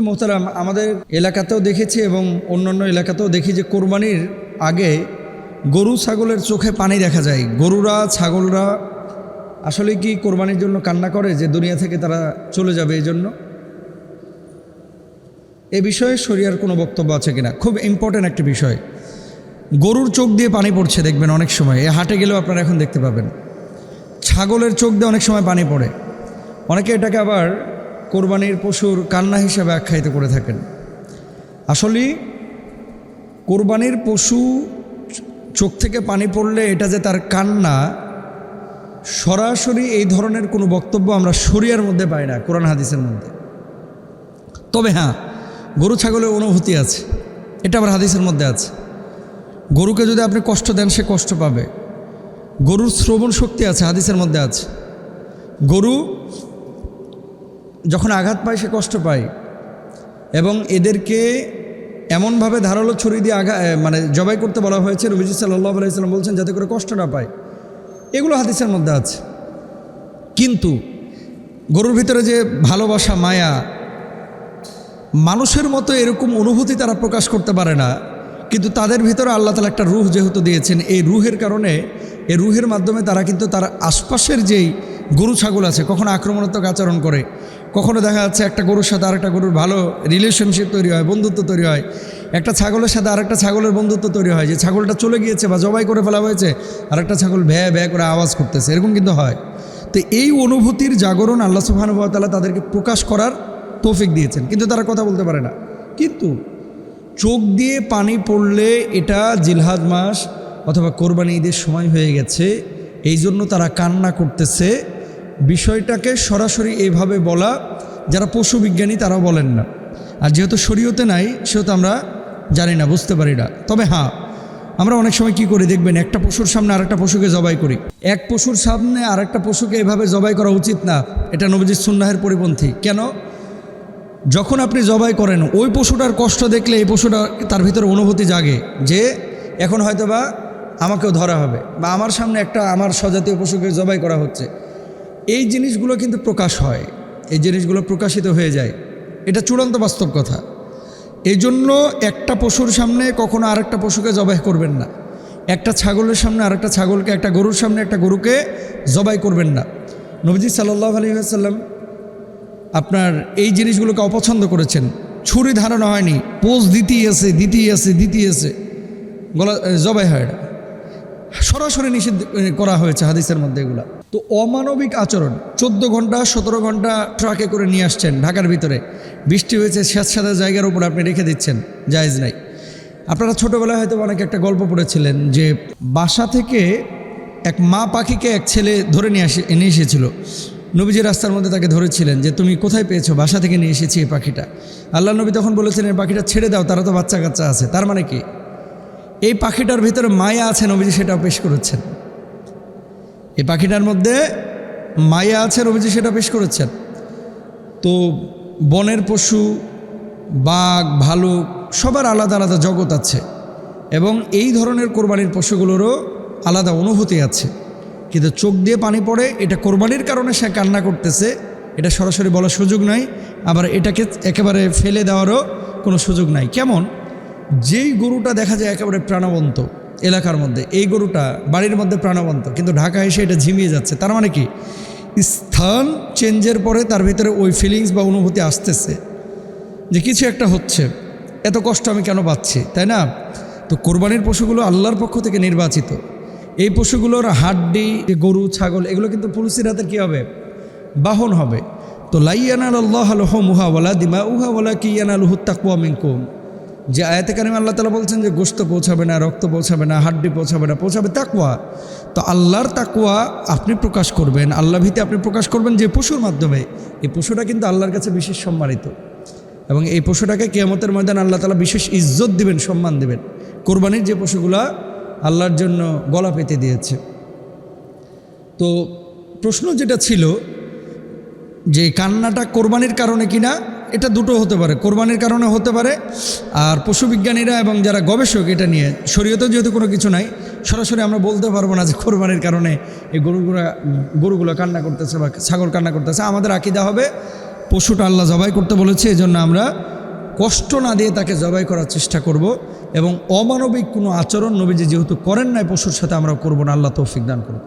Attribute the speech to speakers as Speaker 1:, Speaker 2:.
Speaker 1: মোহতারাম, আমাদের এলাকাতেও দেখেছি এবং অন্যান্য এলাকাতেও দেখি যে কোরবানির আগে গরু ছাগলের চোখে পানি দেখা যায়। গরুরা, ছাগলরা আসলে কি কোরবানির জন্য কান্না করে যে দুনিয়া থেকে তারা চলে যাবে এই জন্য এ বিষয়ে শরিয়ার কোনো বক্তব্য আছে কিনা? খুব ইম্পর্ট্যান্ট একটি বিষয়। গরুর চোখ দিয়ে পানি পড়ছে, দেখবেন অনেক সময়। এ হাটে গেলেও আপনারা এখন দেখতে পাবেন। ছাগলের চোখ দিয়ে অনেক সময় পানি পড়ে। অনেকে এটাকে আবার কোরবানির পশুর কান্না হিসাবে আখ্যায়িত করে থাকেন। আসলে কোরবানির পশু চোখ থেকে পানি পড়লে এটা যে তার কান্না, সরাসরি এই ধরনের কোনো বক্তব্য আমরা শরিয়ার মধ্যে পাই না, কোরআন হাদিসের মধ্যে। তবে হ্যাঁ গরু, ছাগলের অনুভূতি আছে, এটা আবার হাদিসের মধ্যে আছে। গরুকে যদি আপনি কষ্ট দেন, সে কষ্ট পাবে। গরুর শ্রবণ শক্তি আছে, হাদিসের মধ্যে আছে। গরু যখন আঘাত পায় সে কষ্ট পায়। এবং এদেরকে এমনভাবে ধারালো ছুরি দিয়ে এ, মানে জবাই করতে বলা হয়েছে। রবিজি সাল্লাহ আলাইসাল্লাম বলছেন যাতে করে কষ্ট না পায়। এগুলো হাদিসের মধ্যে আছে। কিন্তু গরুর ভিতরে যে ভালোবাসা মায়া মানুষের মতো এরকম অনুভূতি তারা প্রকাশ করতে পারে না। কিন্তু তাদের ভিতরে আল্লাহ তালা একটা রুহ যেহেতু দিয়েছেন এই রুহের কারণে এই রুহের মাধ্যমে তারা কিন্তু তার আশপাশের যেই গরু, ছাগল আছে, কখনো আক্রমণাত্মক আচরণ করে, কখনো দেখা যাচ্ছে একটা গরুর সাথে আরেকটা গরুর ভালো রিলেশনশিপ তৈরি হয়, বন্ধুত্ব তৈরি হয়, একটা ছাগলের সাথে আরেকটা ছাগলের বন্ধুত্ব তৈরি হয়, যে ছাগলটা চলে গিয়েছে বা জবাই করে ফেলা হয়েছে, আরেকটা ছাগল ভ্যা ভ্যা করে আওয়াজ করতেছে, এরকম কিন্তু হয়। তো এই অনুভূতির জাগরণ আল্লাহ সুবাহানুভাতালা তাদেরকে প্রকাশ করার তৌফিক দিয়েছেন, কিন্তু তারা কথা বলতে পারে না। কিন্তু চোখ দিয়ে পানি পড়লে এটা জিলহাজ মাস অথবা কোরবানি ঈদের সময় হয়ে গেছে এই জন্য তারা কান্না করতেছে বিষয়টাকে সরাসরি এইভাবে বলা, যারা পশু বিজ্ঞানী তারাও বলেন না। আর যেহেতু শরীয়তে নাই, সেহেতু আমরা জানি না, বুঝতে পারি না। তবে হ্যাঁ আমরা অনেক সময় কি করি দেখবেন, একটা পশুর সামনে আরেকটা পশুকে জবাই করি। এক পশুর সামনে আরেকটা পশুকে এভাবে জবাই করা উচিত না। এটা নবজিৎ সুন্নাহের পরিপন্থী। কেন? যখন আপনি জবাই করেন, ওই পশুটার কষ্ট দেখলে এই পশুটা তার ভিতরে অনুভূতি জাগে যে, এখন হয়তো বা আমাকেও ধরা হবে বা আমার সামনে একটা আমার স্বজাতীয় পশুকে জবাই করা হচ্ছে। এই জিনিসগুলো কিন্তু প্রকাশ হয়। এই জিনিসগুলো প্রকাশিত হয়ে যায়। এটা চূড়ান্ত বাস্তব কথা। এই জন্য একটা পশুর সামনে কখনো আরেকটা পশুকে জবাই করবেন না। একটা ছাগলের সামনে আরেকটা ছাগলকে, একটা গরুর সামনে একটা গরুকে জবাই করবেন না। নবজি সাল্লাহ আলী আসাল্লাম আপনার এই জিনিসগুলোকে অপছন্দ করেছেন। ছুরি ধারণা হয়নি। পোজ দিতেই আছে দিতেই আছে দিতেই আছে গলা জবাই হয় সরাসরি নিষিদ্ধ করা হয়েছে হাদিসের মধ্যে এগুলা। তো অমানবিক আচরণ, চোদ্দ ঘণ্টা, সতেরো ঘণ্টা ট্রাকে করে নিয়ে আসছেন ঢাকার ভিতরে। বৃষ্টি হয়েছে, স্যাঁতস্যাঁতে জায়গার উপর আপনি রেখে দিচ্ছেন, জায়জ নাই। আপনারা ছোটোবেলায় হয়তো অনেক একটা গল্প পড়েছিলেন যে বাসা থেকে এক মা পাখিকে এক ছেলে ধরে নিয়ে আসে নিয়ে এসেছিল। নবীজি রাস্তার মধ্যে তাকে ধরেছিলেন যে, তুমি কোথায় পেয়েছ? বাসা থেকে নিয়ে এসেছি এই পাখিটা। আল্লাহ নবী তখন বলেছিলেন, এই পাখিটা ছেড়ে দাও, তারা তো বাচ্চা কাচ্চা আছে। তার মানে কি? এই পাখিটার ভিতরে মায়া আছে, নবীজি সেটাও পেশ করেছেন। এই পাখিটার মধ্যে মায়া আছে নবীজি সেটা পেশ করেছেন। তো বনের পশু, বাঘ, ভালুক, সবার আলাদা আলাদা জগৎ আছে এবং এই ধরনের কোরবানির পশুগুলোরও আলাদা অনুভূতি আছে। কিন্তু চোখ দিয়ে পানি পড়ে, এটা কোরবানির কারণে সে কান্না করতেছে, এটা সরাসরি বলার সুযোগ নাই, আবার এটাকে একেবারে ফেলে দেওয়ারও কোনো সুযোগ নাই। কেমন? যেই গরুটা দেখা যায় একেবারে প্রাণবন্ত এলাকার মধ্যে। এই গরুটা বাড়ির মধ্যে প্রাণবন্ত, কিন্তু ঢাকা এসে এটা ঝিমিয়ে যাচ্ছে। তার মানে কি? স্থান চেঞ্জের পরে তার ভিতরে ওই ফিলিংস বা অনুভূতি আসতেছে যে কিছু একটা হচ্ছে। এত কষ্ট আমি কেন পাচ্ছি, তাই না? তো কোরবানির পশুগুলো আল্লাহর পক্ষ থেকে নির্বাচিত। এই পশুগুলোর হাড্ডি গরু, ছাগল, এগুলো কিন্তু পুলিশের হাতে কী হবে? বাহন হবে। তো লাইয়ানাল আল্লাহ আলহ মুহা ওয়ালা দিমা উহা ওয়ালা কি ইয়ানাল হুত্তাকুয়া মিনকুম। যে আয়াতে কারিম আল্লাহ তালা বলছেন যে গোস্ত পৌঁছাবে না, রক্ত পৌঁছাবে না, হাড্ডি পৌঁছাবে না, পৌঁছাবে তাকুয়া তো আল্লাহর তাকুয়া আপনি প্রকাশ করবেন, আল্লাহ ভীতি আপনি প্রকাশ করবেন যে পশুর মাধ্যমে। এই পশুটা কিন্তু আল্লাহর কাছে বিশেষ সম্মানিত। এবং এই পশুটাকে কেয়ামতের ময়দান আল্লাহ তালা বিশেষ ইজ্জত দিবেন, সম্মান দিবেন। কোরবানির যে পশুগুলা আল্লাহর জন্য গলা পেতে দিয়েছে। তো প্রশ্ন যেটা ছিল যে কান্নাটা কোরবানির কারণে কিনা এটা দুটো হতে পারে, কোরবানির কারণে হতে পারে আর পশুবিজ্ঞানীরা এবং যারা গবেষক এটা নিয়ে, শরীয়তেও যেহেতু কোনো কিছু নাই, সরাসরি আমরা বলতে পারব না যে কোরবানির কারণে এই গরুগুলা, গরুগুলো কান্না করতেছে বা ছাগল কান্না করতেছে। আমাদের আকিদা হবে পশুটা আল্লাহ জবাই করতে বলেছে এই জন্য আমরা কষ্ট না দিয়ে তাকে জবাই করার চেষ্টা করব এবং অমানবিক কোনো আচরণ নবীজি যেহেতু করেন নাই পশুর সাথে আমরা করব না। আল্লাহ তৌফিক দান করব